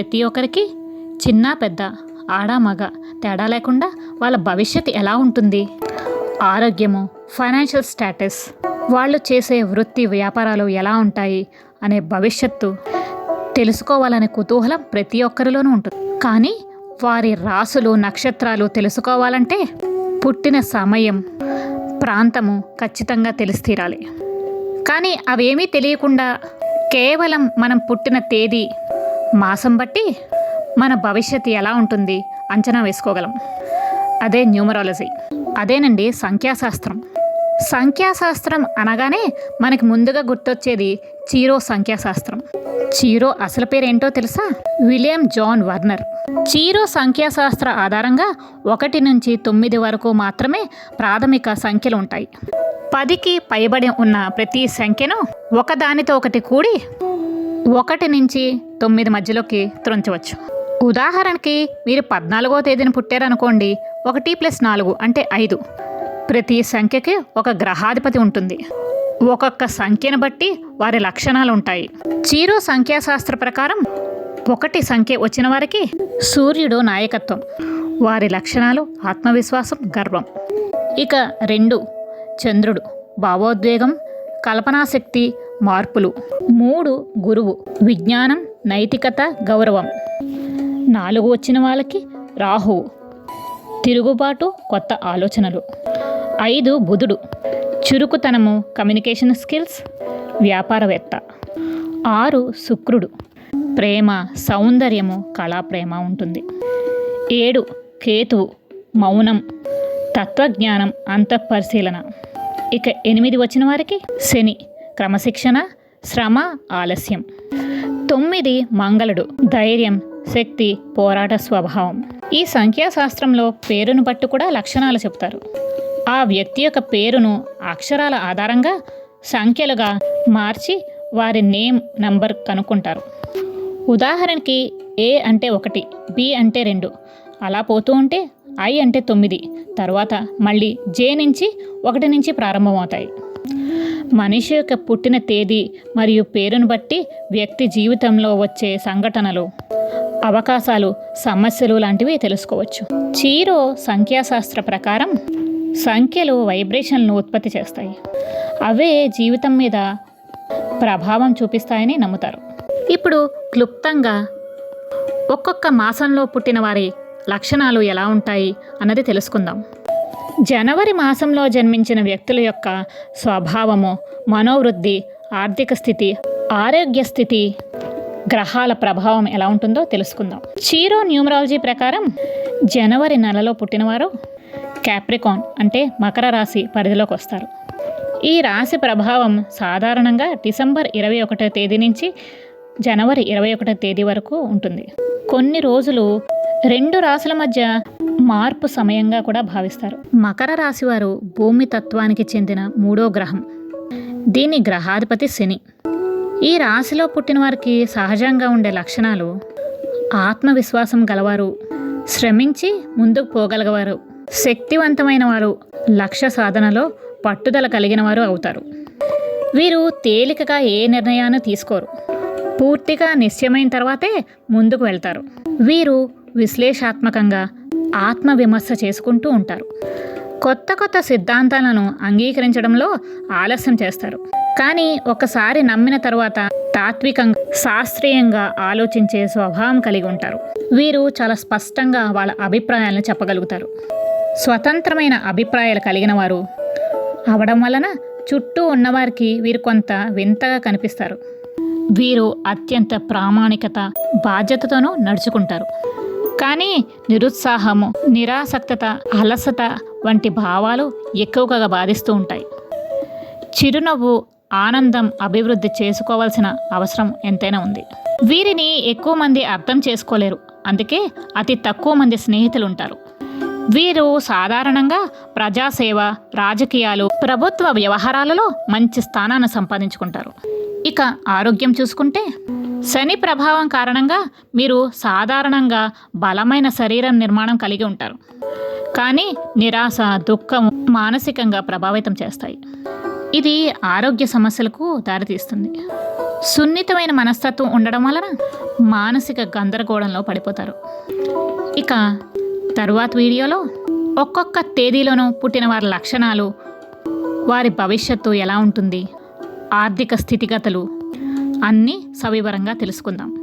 ప్రతి ఒక్కరికి చిన్న పెద్ద ఆడ మగ తేడా లేకుండా వాళ్ళ భవిష్యత్తు ఎలా ఉంటుంది? ఆరోగ్యము ఫైనాన్షియల్ స్టేటస్ వాళ్ళు చేసే వృత్తి వ్యాపారాలు ఎలా ఉంటాయి అనే భవిష్యత్తు తెలుసుకోవాలనే కుతూహలం ప్రతి ఒక్కరిలోనూ ఉంటుంది. కానీ వారి రాసులు నక్షత్రాలు తెలుసుకోవాలంటే పుట్టిన సమయం ప్రాంతము ఖచ్చితంగా తెలిసి తీరాలి కానీ అవేమీ తెలియకుండా కేవలం మనం పుట్టిన తేదీ మాసం బట్టి మన భవిష్యత్తు ఎలా ఉంటుంది అంచనా వేసుకోగలం. అదే న్యూమరాలజీ. అదేనండి సంఖ్యాశాస్త్రం. సంఖ్యాశాస్త్రం అనగానే మనకి ముందుగా గుర్తొచ్చేది చీరో సంఖ్యాశాస్త్రం. చీరో అసలు పేరేంటో తెలుసా? William John Warner. చీరో సంఖ్యాశాస్త్ర ఆధారంగా ఒకటి నుంచి తొమ్మిది వరకు మాత్రమే ప్రాథమిక సంఖ్యలు ఉంటాయి. పదికి పైబడి ఉన్న ప్రతి సంఖ్యను ఒకదానితో ఒకటి కూడి ఒకటి నుంచి తొమ్మిది మధ్యలోకి త్రుంచవచ్చు. ఉదాహరణకి మీరు పద్నాలుగో తేదీన పుట్టారనుకోండి ఒకటి ప్లస్ నాలుగు అంటే ఐదు. ప్రతి సంఖ్యకి ఒక గ్రహాధిపతి ఉంటుంది. ఒక్కొక్క సంఖ్యను బట్టి వారి లక్షణాలు ఉంటాయి. చీరో సంఖ్యాశాస్త్ర ప్రకారం ఒకటి సంఖ్య వచ్చిన వారికి సూర్యుడు నాయకత్వం. వారి లక్షణాలు ఆత్మవిశ్వాసం గర్వం. ఇక రెండు చంద్రుడు భావోద్వేగం కల్పనాశక్తి మార్పులు. మూడు గురువు. విజ్ఞానం నైతికత గౌరవం. నాలుగు వచ్చిన వాళ్ళకి రాహువు తిరుగుబాటు కొత్త ఆలోచనలు. ఐదు బుధుడు. చురుకుతనము కమ్యూనికేషన్ స్కిల్స్ వ్యాపారవేత్త. ఆరు శుక్రుడు. ప్రేమ సౌందర్యము కళా ప్రేమ ఉంటుంది. ఏడు కేతువు. మౌనం. తత్వజ్ఞానం అంతఃపరిశీలన. ఇక ఎనిమిది వచ్చిన వారికి శని. క్రమశిక్షణ శ్రమ ఆలస్యం. తొమ్మిది మంగళుడు ధైర్యం శక్తి పోరాట స్వభావం. ఈ సంఖ్యాశాస్త్రంలో పేరును బట్టి కూడా లక్షణాలు చెప్తారు. ఆ వ్యక్తి యొక్క పేరును అక్షరాల ఆధారంగా సంఖ్యలుగా మార్చి వారి నేమ్ నంబర్ కనుక్కుంటారు. ఉదాహరణకి ఏ అంటే ఒకటి బి అంటే రెండు. అలా పోతూ ఉంటే ఐ అంటే తొమ్మిది. తర్వాత మళ్ళీ జే నుంచి ఒకటి నుంచి ప్రారంభమవుతాయి. మనిషి యొక్క పుట్టిన తేదీ మరియు పేరును బట్టి వ్యక్తి జీవితంలో వచ్చే సంఘటనలు అవకాశాలు సమస్యలు లాంటివి తెలుసుకోవచ్చు. చీరో సంఖ్యాశాస్త్ర ప్రకారం సంఖ్యలు వైబ్రేషన్లను ఉత్పత్తి చేస్తాయి. అవే జీవితం మీద ప్రభావం చూపిస్తాయని నమ్ముతారు. ఇప్పుడు క్లుప్తంగా ఒక్కొక్క మాసంలో పుట్టిన వారి లక్షణాలు ఎలా ఉంటాయి అన్నది తెలుసుకుందాం. జనవరి మాసంలో జన్మించిన వ్యక్తుల యొక్క స్వభావము మనోవృద్ధి ఆర్థిక స్థితి ఆరోగ్య స్థితి గ్రహాల ప్రభావం ఎలా ఉంటుందో తెలుసుకుందాం. చీరో న్యూమరాలజీ ప్రకారం జనవరి నెలలో పుట్టినవారు క్యాప్రికాన్ అంటే మకర రాశి పరిధిలోకి వస్తారు. ఈ రాశి ప్రభావం సాధారణంగా డిసెంబర్ ఇరవై ఒకటో తేదీ నుంచి జనవరి ఇరవై ఒకటో తేదీ వరకు ఉంటుంది. కొన్ని రోజులు రెండు రాశుల మధ్య మార్పు సమయంగా కూడా భావిస్తారు. మకర రాశి వారు భూమి తత్వానికి చెందిన మూడో గ్రహం. దీని గ్రహాధిపతి శని. ఈ రాశిలో పుట్టిన వారికి సహజంగా ఉండే లక్షణాలు ఆత్మవిశ్వాసం గలవారు శ్రమించి ముందుకు పోగలగవారు శక్తివంతమైన వారు లక్ష్య సాధనలో పట్టుదల కలిగిన వారు అవుతారు. వీరు తేలికగా ఏ నిర్ణయాన్ని తీసుకోరు. పూర్తిగా నిశ్చయమైన తర్వాతే ముందుకు వెళ్తారు. వీరు విశ్లేషాత్మకంగా ఆత్మవిమర్శ చేసుకుంటూ ఉంటారు. కొత్త కొత్త సిద్ధాంతాలను అంగీకరించడంలో ఆలస్యం చేస్తారు. కానీ ఒకసారి నమ్మిన తర్వాత తాత్వికంగా శాస్త్రీయంగా ఆలోచించే స్వభావం కలిగి ఉంటారు. వీరు చాలా స్పష్టంగా వాళ్ళ అభిప్రాయాలను చెప్పగలుగుతారు. స్వతంత్రమైన అభిప్రాయాలు కలిగిన వారు అవడం వలన చుట్టూ ఉన్నవారికి వీరు కొంత వింతగా కనిపిస్తారు. వీరు అత్యంత ప్రామాణికత బాధ్యతతోనూ నడుచుకుంటారు. కానీ నిరుత్సాహము నిరాసక్తత అలసట వంటి భావాలు ఎక్కువగా బాధిస్తూ ఉంటాయి. చిరునవ్వు ఆనందం అభివృద్ధి చేసుకోవాల్సిన అవసరం ఎంతైనా ఉంది. వీరిని ఎక్కువ మంది అర్థం చేసుకోలేరు. అందుకే అతి తక్కువ మంది స్నేహితులు ఉంటారు. వీరు సాధారణంగా ప్రజాసేవ రాజకీయాలు ప్రభుత్వ వ్యవహారాలలో మంచి స్థానాన్ని సంపాదించుకుంటారు. ఇక ఆరోగ్యం చూసుకుంటే శని ప్రభావం కారణంగా మీరు సాధారణంగా బలమైన శరీరం నిర్మాణం కలిగి ఉంటారు. కానీ నిరాశ దుఃఖం మానసికంగా ప్రభావితం చేస్తాయి. ఇది ఆరోగ్య సమస్యలకు దారితీస్తుంది. సున్నితమైన మనస్తత్వం ఉండడం వలన మానసిక గందరగోళంలో పడిపోతారు. ఇక తరువాత వీడియోలో ఒక్కొక్క తేదీలోనూ పుట్టిన వారి లక్షణాలు వారి భవిష్యత్తు ఎలా ఉంటుంది ఆర్థిక స్థితిగతులు అన్నీ సవివరంగా తెలుసుకుందాం.